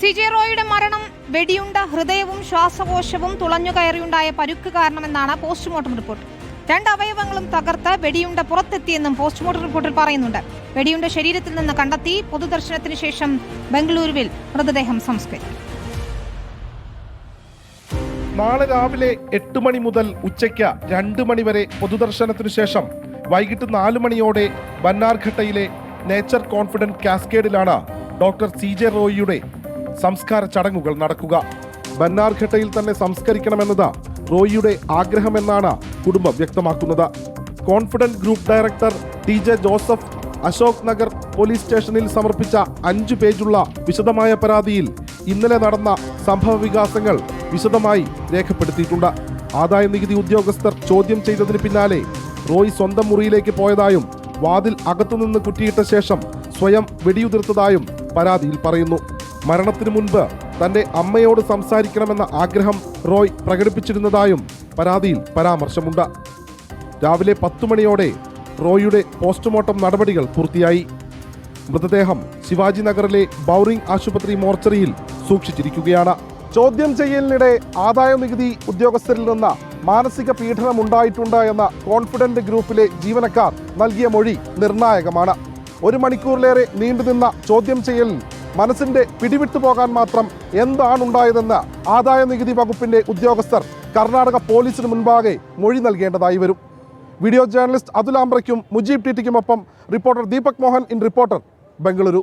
C റോയുടെ മരണം വെടിയുണ്ട ഹൃദയവും ശ്വാസകോശവും തുളഞ്ഞുകയറിയുണ്ടായ പരുക്ക് കാരണമെന്നാണ് പോസ്റ്റ്മോർട്ടം റിപ്പോർട്ട്. രണ്ട് അവയവങ്ങളും തകർത്ത് വെടിയുണ്ട പുറത്തെത്തിയെന്നും പോസ്റ്റ്മോർട്ടം റിപ്പോർട്ടിൽ പറയുന്നുണ്ട്. വെടിയുണ്ട ശരീരത്തിൽ നിന്ന് കണ്ടെത്തി പൊതുദർശനത്തിന് ശേഷം ബംഗളൂരുവിൽ മൃതദേഹം സംസ്കരിക്കും നാളെ രാവിലെ എട്ട് മണി മുതൽ ഉച്ചയ്ക്ക് രണ്ട് മണി വരെ പൊതുദർശനത്തിനു ശേഷം വൈകിട്ട് നാല് മണിയോടെ ബന്നാർഘട്ടയിലെ നേച്ചർ കോൺഫിഡൻസ് കാസ്കേഡിലാണ് ഡോക്ടർ സി ജെ റോയിയുടെ സംസ്കാര ചടങ്ങുകൾ നടക്കുക. ബന്നാർഘട്ടയിൽ തന്നെ സംസ്കരിക്കണമെന്നത് റോയിയുടെ ആഗ്രഹമെന്നാണ് കുടുംബം വ്യക്തമാക്കുന്നത്. Confident Group director T J Joseph Ashok Nagar police സ്റ്റേഷനിൽ സമർപ്പിച്ച അഞ്ചു പേജുള്ള വിശദമായ പരാതിയിൽ ഇന്നലെ നടന്ന സംഭവ വികാസങ്ങൾ വിശദമായി രേഖപ്പെടുത്തിയിട്ടുണ്ട്. ആദായ നികുതി ഉദ്യോഗസ്ഥർ ചോദ്യം ചെയ്തതിന് പിന്നാലെ റോയ് സ്വന്തം മുറിയിലേക്ക് പോയതായും വാതിൽ അകത്തുനിന്ന് കുറ്റിയിട്ട ശേഷം സ്വയം വെടിയുതിർത്തതായും പരാതിയിൽ പറയുന്നു. മരണത്തിനു മുൻപ് തന്റെ അമ്മയോട് സംസാരിക്കണമെന്ന ആഗ്രഹം റോയ് പ്രകടിപ്പിച്ചിരുന്നതായും പരാതിയിൽ പരാമർശമുണ്ട്. രാവിലെ പത്തു മണിയോടെ റോയിയുടെ പോസ്റ്റ്മോർട്ടം നടപടികൾ പൂർത്തിയായി. മൃതദേഹം ശിവാജി നഗറിലെ ബൗറിംഗ് ആശുപത്രി മോർച്ചറിയിൽ സൂക്ഷിച്ചിരിക്കുകയാണ്. ചോദ്യം ചെയ്യലിനിടെ ആദായ നികുതി ഉദ്യോഗസ്ഥരിൽ നിന്ന് മാനസിക പീഡനം ഉണ്ടായിട്ടുണ്ട് എന്ന കോൺഫിഡന്റ് ഗ്രൂപ്പിലെ ജീവനക്കാർ നൽകിയ മൊഴി നിർണായകമാണ്. ഒരു മണിക്കൂറിലേറെ നീണ്ടുനിന്ന ചോദ്യം ചെയ്യലിൽ മനസ്സിന്റെ പിടിവിട്ടു പോകാൻ മാത്രം എന്താണുണ്ടായതെന്ന് ആദായ നികുതി വകുപ്പിന്റെ ഉദ്യോഗസ്ഥർ കർണാടക പോലീസിന് മുൻപാകെ മൊഴി നൽകേണ്ടതായി വരും. വീഡിയോ ജേർണലിസ്റ്റ് അതുൽ ആംബ്രയ്ക്കും Mujeeb ടിറ്റിക്കുമൊപ്പം reporter Deepak Mohan in reporter Bengaluru.